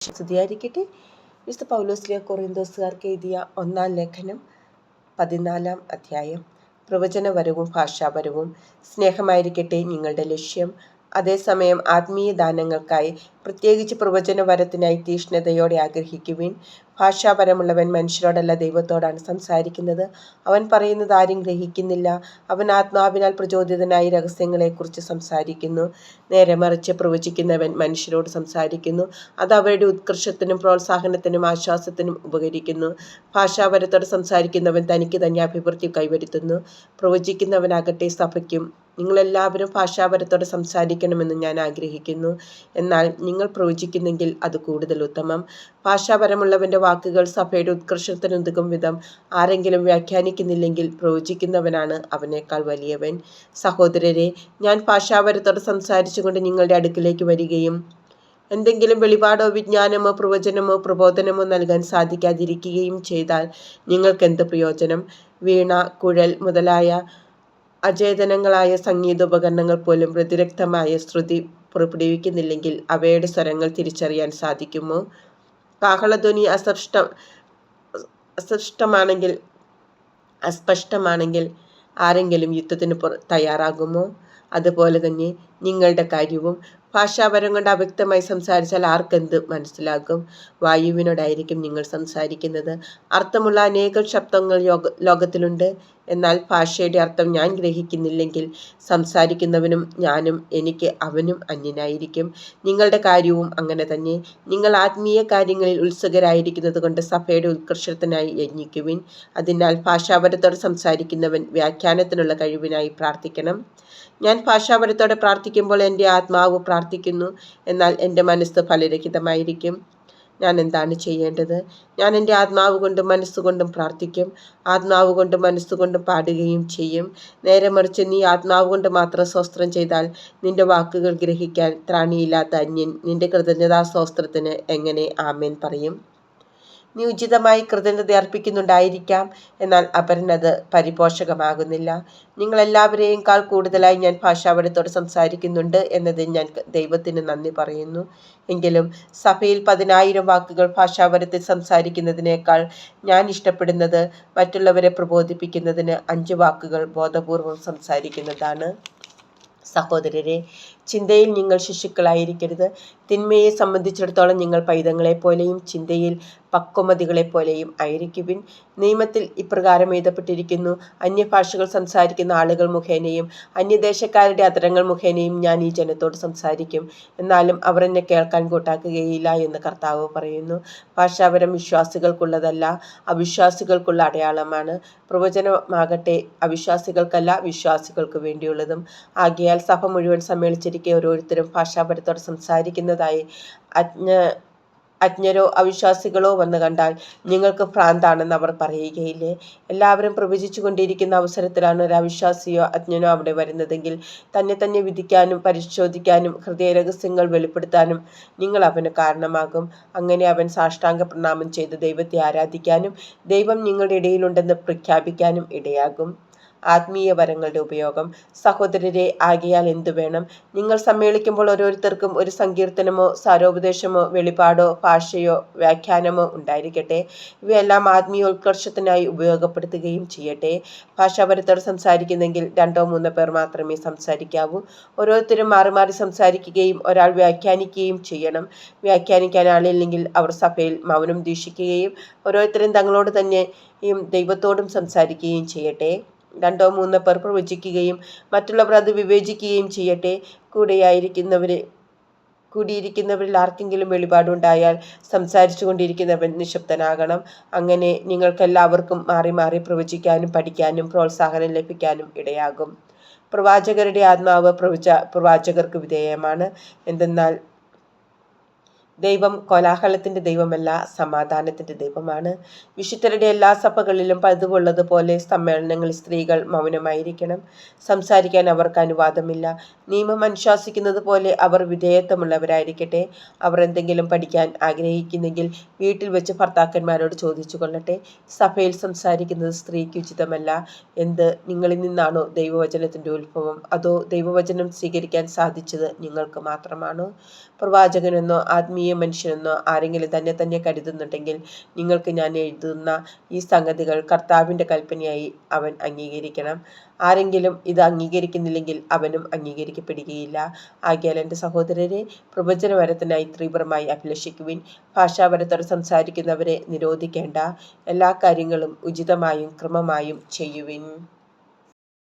സ്തുതിയായിരിക്കട്ടെ വിശുദ്ധ പൗലോസ്ലിയ കൊറിന്തോസുകാർക്ക് എഴുതിയ ഒന്നാം ലേഖനം പതിനാലാം അധ്യായം. പ്രവചനപരവും ഭാഷാപരവും സ്നേഹമായിരിക്കട്ടെ നിങ്ങളുടെ ലക്ഷ്യം. അതേസമയം ആത്മീയ ദാനങ്ങൾക്കായി പ്രത്യേകിച്ച് പ്രവചനവരത്തിനായി തീഷ്ണതയോടെ ആഗ്രഹിക്കുവിൻ. ഭാഷാപരമുള്ളവൻ മനുഷ്യരോടല്ല ദൈവത്തോടാണ് സംസാരിക്കുന്നത്. അവൻ പറയുന്നത് ആരും ഗ്രഹിക്കുന്നില്ല. അവൻ ആത്മാവിനാൽ പ്രചോദിതനായി രഹസ്യങ്ങളെക്കുറിച്ച് സംസാരിക്കുന്നു. നേരെ മറിച്ച് പ്രവചിക്കുന്നവൻ മനുഷ്യരോട് സംസാരിക്കുന്നു. അത് അവരുടെ ഉത്കർഷത്തിനും പ്രോത്സാഹനത്തിനും ആശ്വാസത്തിനും ഉപകരിക്കുന്നു. ഭാഷാപരത്തോട് സംസാരിക്കുന്നവൻ തനിക്ക് തന്നെ അഭിവൃദ്ധി കൈവരുത്തുന്നു. പ്രവചിക്കുന്നവനാകട്ടെ സഭയ്ക്കും നിങ്ങളെല്ലാവരും ഭാഷാപരത്തോടെ സംസാരിക്കണമെന്ന് ഞാൻ ആഗ്രഹിക്കുന്നു. എന്നാൽ നിങ്ങൾ പ്രവചിക്കുന്നെങ്കിൽ അത് കൂടുതൽ ഉത്തമം. ഭാഷാപരമുള്ളവന്റെ വാക്കുകൾ സഭയുടെ ഉത്കർഷത്തിനുതകും വിധം ആരെങ്കിലും വ്യാഖ്യാനിക്കുന്നില്ലെങ്കിൽ പ്രവചിക്കുന്നവനാണ് അവനേക്കാൾ വലിയവൻ. സഹോദരരെ ഞാൻ ഭാഷാപരത്തോടെ സംസാരിച്ചുകൊണ്ട് നിങ്ങളുടെ അടുക്കിലേക്ക് വരികയും എന്തെങ്കിലും വെളിപാടോ വിജ്ഞാനമോ പ്രവചനമോ പ്രബോധനമോ നൽകാൻ സാധിക്കാതിരിക്കുകയും ചെയ്താൽ നിങ്ങൾക്കെന്ത് പ്രയോജനം? വീണ കുഴൽ മുതലായ അചേതനങ്ങളായ സംഗീതോപകരണങ്ങൾ പോലും വ്യതിരക്തമായ ശ്രുതി പുറപ്പെടുവിക്കുന്നില്ലെങ്കിൽ അവയുടെ സ്വരങ്ങൾ തിരിച്ചറിയാൻ സാധിക്കുമോ? കാഹളധ്വനി അസൃഷ്ട അസൃഷ്ടമാണെങ്കിൽ അസ്പഷ്ടമാണെങ്കിൽ ആരെങ്കിലും യുദ്ധത്തിന് തയ്യാറാകുമോ? അതുപോലെ തന്നെ നിങ്ങളുടെ കാര്യവും ഭാഷാപരം കൊണ്ട് അവ്യക്തമായി സംസാരിച്ചാൽ ആർക്കെന്ത് മനസ്സിലാകും? വായുവിനോടായിരിക്കും നിങ്ങൾ സംസാരിക്കുന്നത്. അർത്ഥമുള്ള അനേകം ശബ്ദങ്ങൾ ലോകത്തിലുണ്ട്. എന്നാൽ ഭാഷയുടെ അർത്ഥം ഞാൻ ഗ്രഹിക്കുന്നില്ലെങ്കിൽ സംസാരിക്കുന്നവനും ഞാനും എനിക്ക് അവനും അന്യനായിരിക്കും. നിങ്ങളുടെ കാര്യവും അങ്ങനെ തന്നെ. നിങ്ങൾ ആത്മീയ കാര്യങ്ങളിൽ ഉത്സുകരായിരിക്കുന്നത് കൊണ്ട് സഭയുടെ ഉത്കർഷത്തിനായി യജ്ഞിക്കുവിൻ. അതിനാൽ ഭാഷാപരത്തോടെ സംസാരിക്കുന്നവൻ വ്യാഖ്യാനത്തിനുള്ള കഴിവിനായി പ്രാർത്ഥിക്കണം. ഞാൻ ഭാഷാപരത്തോടെ പ്രാർത്ഥിക്കുമ്പോൾ എന്റെ ആത്മാവ് പ്രാർത്ഥിക്കുന്നു. എന്നാൽ എന്റെ മനസ്സ് ഫലരഹിതമായിരിക്കും. ഞാൻ എന്താണ് ചെയ്യേണ്ടത്? ഞാൻ എന്റെ ആത്മാവ് കൊണ്ടും മനസ്സുകൊണ്ടും പ്രാർത്ഥിക്കും. ആത്മാവ് കൊണ്ടും മനസ്സുകൊണ്ടും പാടുകയും ചെയ്യും. നേരെ മറിച്ച് നീ ആത്മാവ് കൊണ്ട് മാത്രം സ്വസ്ത്രം ചെയ്താൽ നിന്റെ വാക്കുകൾ ഗ്രഹിക്കാൻ ത്രാണിയില്ലാത്ത അന്യൻ നിന്റെ കൃതജ്ഞതാ സ്വസ്ത്രത്തിന് എങ്ങനെ ആമേൻ പറയും? നീ ഉചിതമായി കൃതജ്ഞത അർപ്പിക്കുന്നുണ്ടായിരിക്കാം. എന്നാൽ അപരനത് പരിപോഷകമാകുന്നില്ല. നിങ്ങളെല്ലാവരെയും കാൾ കൂടുതലായി ഞാൻ ഭാഷാപടത്തോട് സംസാരിക്കുന്നുണ്ട് എന്നതിൽ ഞാൻ ദൈവത്തിന് നന്ദി പറയുന്നു. എങ്കിലും സഭയിൽ പതിനായിരം വാക്കുകൾ ഭാഷാപരത്തിൽ സംസാരിക്കുന്നതിനേക്കാൾ ഞാൻ ഇഷ്ടപ്പെടുന്നത് മറ്റുള്ളവരെ പ്രബോധിപ്പിക്കുന്നതിന് അഞ്ച് വാക്കുകൾ ബോധപൂർവം സംസാരിക്കുന്നതാണ്. സഹോദരരെ ചിന്തയിൽ നിങ്ങൾ ശിശുക്കളായിരിക്കരുത്. തിന്മയെ സംബന്ധിച്ചിടത്തോളം നിങ്ങൾ പൈതങ്ങളെപ്പോലെയും ചിന്തയിൽ പക്വമതികളെപ്പോലെയും ആയിരിക്കുവിൻ. നിയമത്തിൽ ഇപ്രകാരം എഴുതപ്പെട്ടിരിക്കുന്നു. അന്യഭാഷകൾ സംസാരിക്കുന്ന ആളുകൾ മുഖേനയും അന്യദേശക്കാരുടെ അതരങ്ങൾ മുഖേനയും ഞാൻ ഈ ജനത്തോട് സംസാരിക്കും. എന്നാലും അവർ എന്നെ കേൾക്കാൻ കൂട്ടാക്കുകയില്ല എന്ന് കർത്താവ് പറയുന്നു. ഭാഷാപരം വിശ്വാസികൾക്കുള്ളതല്ല അവിശ്വാസികൾക്കുള്ള അടയാളമാണ്. പ്രവചനമാകട്ടെ അവിശ്വാസികൾക്കല്ല വിശ്വാസികൾക്ക് വേണ്ടിയുള്ളതും. ആകയാൽ സഭ മുഴുവൻ സമ്മേളിച്ചിരിക്കെ ഓരോരുത്തരും ഭാഷാപരത്തോടെ സംസാരിക്കുന്നതായി അജ്ഞ അജ്ഞരോ അവിശ്വാസികളോ വന്നു കണ്ടാൽ നിങ്ങൾക്ക് ഭ്രാന്താണെന്ന് അവർ പറയുകയില്ലേ? എല്ലാവരും പ്രവചിച്ചു കൊണ്ടിരിക്കുന്ന അവസരത്തിലാണ് ഒരു അവിശ്വാസിയോ അജ്ഞനോ അവിടെ വരുന്നതെങ്കിൽ തന്നെ തന്നെ വിധിക്കാനും പരിശോധിക്കാനും ഹൃദയരഹസ്യങ്ങൾ വെളിപ്പെടുത്താനും നിങ്ങൾ അവന് കാരണമാകും. അങ്ങനെ അവൻ സാഷ്ടാംഗ പ്രണാമം ചെയ്ത് ദൈവത്തെ ആരാധിക്കാനും ദൈവം നിങ്ങളുടെ ഇടയിലുണ്ടെന്ന് പ്രഖ്യാപിക്കാനും ഇടയാകും. ആത്മീയ വരങ്ങളുടെ ഉപയോഗം. സഹോദരരെ ആകിയാൽ എന്തു വേണം? നിങ്ങൾ സമ്മേളിക്കുമ്പോൾ ഓരോരുത്തർക്കും ഒരു സങ്കീർത്തനമോ സാരോപദേശമോ വെളിപാടോ ഭാഷയോ വ്യാഖ്യാനമോ ഉണ്ടായിരിക്കട്ടെ. ഇവയെല്ലാം ആത്മീയോത്കർഷത്തിനായി ഉപയോഗപ്പെടുത്തുകയും ചെയ്യട്ടെ. ഭാഷാപരത്തോട് സംസാരിക്കുന്നെങ്കിൽ രണ്ടോ മൂന്നോ പേർ മാത്രമേ സംസാരിക്കാവൂ. ഓരോരുത്തരും മാറി മാറി സംസാരിക്കുകയും ഒരാൾ വ്യാഖ്യാനിക്കുകയും ചെയ്യണം. വ്യാഖ്യാനിക്കാൻ ആളില്ലെങ്കിൽ അവർ സഭയിൽ മൗനം ദീക്ഷിക്കുകയും ഓരോരുത്തരും തങ്ങളോട് തന്നെ ദൈവത്തോടും സംസാരിക്കുകയും ചെയ്യട്ടെ. രണ്ടോ മൂന്നോ പേർ പ്രവചിക്കുകയും മറ്റുള്ളവർ അത് വിവേചിക്കുകയും ചെയ്യട്ടെ. കൂടെയായിരിക്കുന്നവരെ കൂടിയിരിക്കുന്നവരിൽ ആർക്കെങ്കിലും വെളിപാടുണ്ടായാൽ സംസാരിച്ചു കൊണ്ടിരിക്കുന്നവൻ നിശബ്ദനാകണം. അങ്ങനെ നിങ്ങൾക്കെല്ലാവർക്കും മാറി മാറി പ്രവചിക്കാനും പഠിക്കാനും പ്രോത്സാഹനം ലഭിക്കാനും ഇടയാകും. പ്രവാചകരുടെ ആത്മാവ് പ്രവച പ്രവാചകർക്ക് വിധേയമാണ്. എന്തെന്നാൽ ദൈവം കോലാഹലത്തിന്റെ ദൈവമല്ല സമാധാനത്തിന്റെ ദൈവമാണ്. വിശുദ്ധരുടെ എല്ലാ സഭകളിലും പതിവുള്ളതുപോലെ സമ്മേളനങ്ങളിൽ സ്ത്രീകൾ മൗനമായിരിക്കണം. സംസാരിക്കാൻ അവർക്ക് അനുവാദമില്ല. നിയമം അനുശാസിക്കുന്നത് പോലെ അവർ വിധേയത്വമുള്ളവരായിരിക്കട്ടെ. അവർ എന്തെങ്കിലും പഠിക്കാൻ ആഗ്രഹിക്കുന്നെങ്കിൽ വീട്ടിൽ വെച്ച് ഭർത്താക്കന്മാരോട് ചോദിച്ചു കൊള്ളട്ടെ സഭയിൽ സംസാരിക്കുന്നത് സ്ത്രീക്ക് ഉചിതമല്ല. എന്ത് നിങ്ങളിൽ നിന്നാണോ ദൈവവചനത്തിന്റെ ഉത്ഭവം? അതോ ദൈവവചനം സ്വീകരിക്കാൻ സാധിച്ചത് നിങ്ങൾക്ക് മാത്രമാണോ? പ്രവാചകനെന്നോ ആത്മീയ ആത്മീയ മനുഷ്യനെന്നോ ആരെങ്കിലും തന്നെ തന്നെ കരുതുന്നുണ്ടെങ്കിൽ നിങ്ങൾക്ക് ഞാൻ എഴുതുന്ന ഈ സംഗതികൾ കർത്താവിന്റെ കൽപ്പനയായി അവൻ അംഗീകരിക്കണം. ആരെങ്കിലും ഇത് അംഗീകരിക്കുന്നില്ലെങ്കിൽ അവനും അംഗീകരിക്കപ്പെടുകയില്ല. ആകിയാൽ എന്റെ സഹോദരരെ പ്രവചനവരത്തിനായി തീവ്രമായി അഭിലഷിക്കുവിൻ. ഭാഷാപരത്തോടെ സംസാരിക്കുന്നവരെ നിരോധിക്കേണ്ട. എല്ലാ കാര്യങ്ങളും ഉചിതമായും ക്രമമായും ചെയ്യുവിൻ.